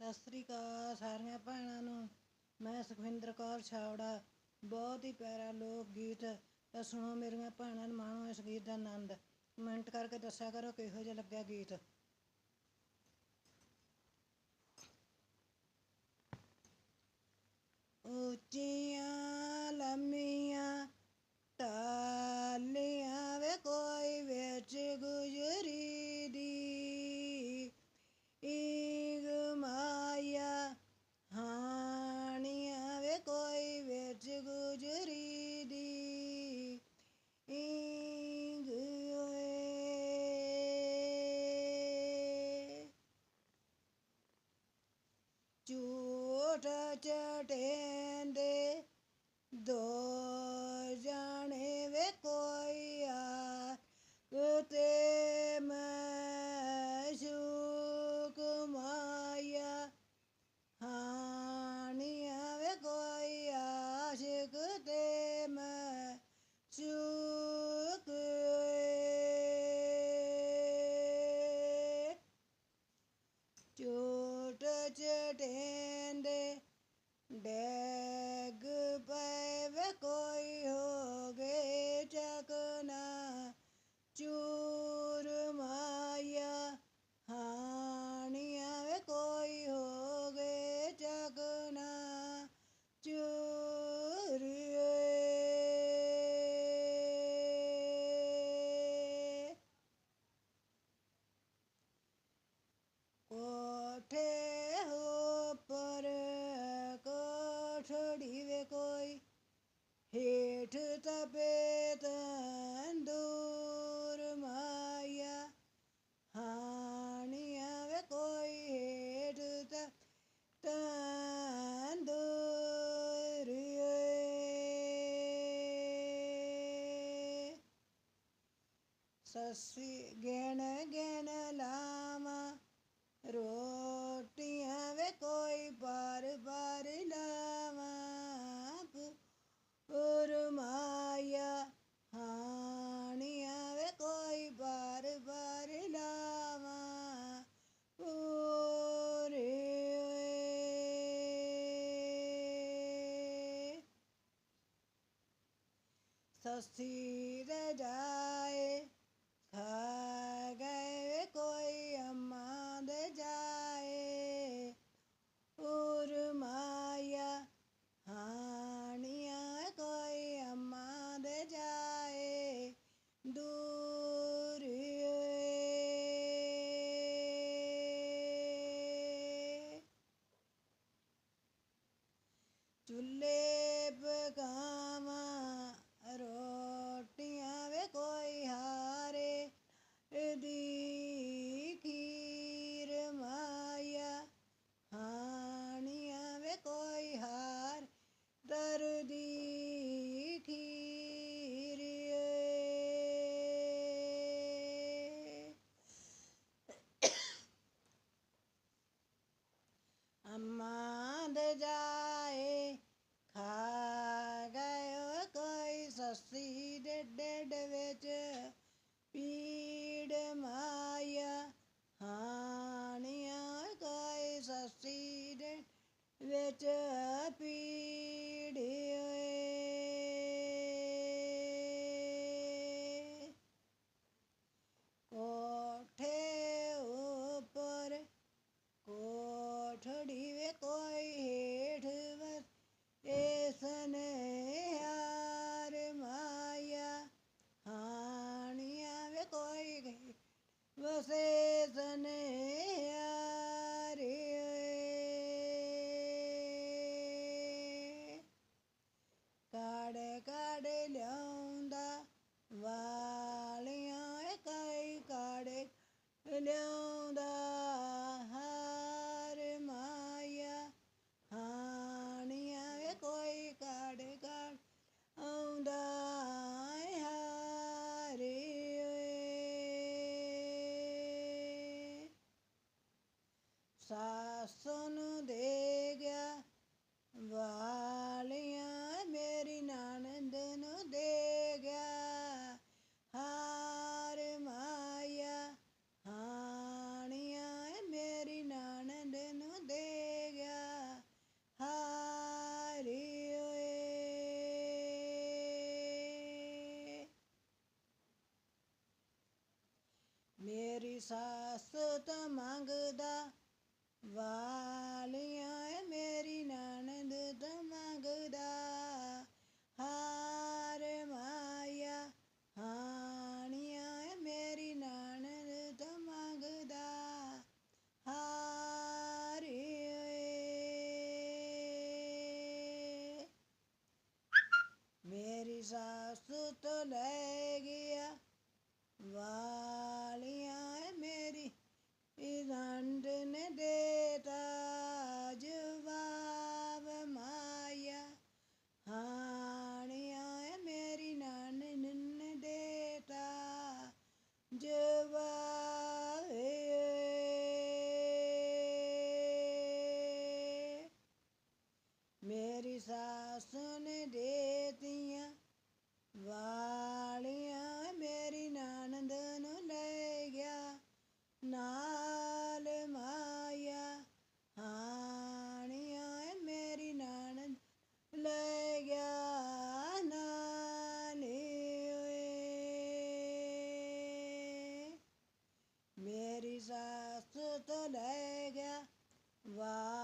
ਸਤਿ ਸ੍ਰੀ ਅਕਾਲ ਸਾਰੀਆਂ ਭੈਣਾਂ ਨੂੰ। ਮੈਂ ਸੁਖਵਿੰਦਰ ਕੌਰ ਛਾਵੜਾ ਬਹੁਤ ਹੀ ਪਿਆਰਾ ਲੋਕ ਗੀਤ। ਤਾਂ ਸੁਣੋ ਮੇਰੀਆਂ ਭੈਣਾਂ ਨੂੰ, ਮਾਣੋ ਇਸ ਗੀਤ ਦਾ ਆਨੰਦ। ਕਮੈਂਟ ਕਰਕੇ ਦੱਸਿਆ ਕਰੋ ਕਿਹੋ ਜਿਹਾ ਲੱਗਿਆ ਗੀਤ। ਉੱਚੀਆਂ ਲੰਮੀਆਂ ਟਾਲੀਆਂ ਹੇਠ ਤਪੇ ਤੰਦੂਰ ਮਾਇਆ ਹਾਣੀਆਂ ਵੇ ਕੋਈ ਹੇਠ ਤ ਤੰਦੂਰ ਏ। ਸੱਸੀ ਗਿਣ ਸੱਸੀ ਦੇ ਜਾਏ ਖਾ ਗਏ ਕੋਈ ਅੰਮਾ ਦੇ ਜਾਏ ਉਰ ਮਾਇਆ, ਹਾਣੀਆਂ ਕੋਈ ਅੰਮਾ ਦੇ ਜਾਏ ਦੂਰ ਏ। ਆਸਨ ਦੇ ਗਿਆ। ਵਾਲੀਆਂ ਮੇਰੀ ਨਾਨਦ ਨੂੰ ਦੇ ਗਿਆ। ਹਾਰ ਮਾਇਆ, ਹਾਣੀਆਂ ਮੇਰੀ ਨਾਨਦ ਨੂੰ ਦੇ ਗਿਆ। ਹਾਰੀ ਮੇਰੀ ਸਾਸ ਤਾਂ ਮੰਗਦਾ ਵਾਲੀਆਂ ਮੇਰੀ ਨਾਨਦ ਤਾਂ ਮੰਗਦਾ, ਹਾਰ ਮਾਇਆ ਹਾਣੀਆਂ ਮੇਰੀ ਨਾਨਦ ਤਾਂ ਮੰਗਦਾ, ਹਾਰੇ ਓਏ ਮੇਰੀ ਸਾਸ ਤੋਂ ਲੈ ਗਿਆ ਵਾਲੀਆਂ ਰੰਡ ਨੇ ਦੇਤਾ ਜਵਾਬ ਮਾਇਆ ਹਾਣੀਆਂ ਮੇਰੀ ਨਾਨ ਨੇ ਦੇਤਾ ਜਵਾਬ ਮੇਰੀ ਸਾਸ ਨੇ ਦੇਤੀਆਂ ਵਾਲੀਆਂ ਮੇਰੀ ਲੈ ਗਿਆ। ਵਾ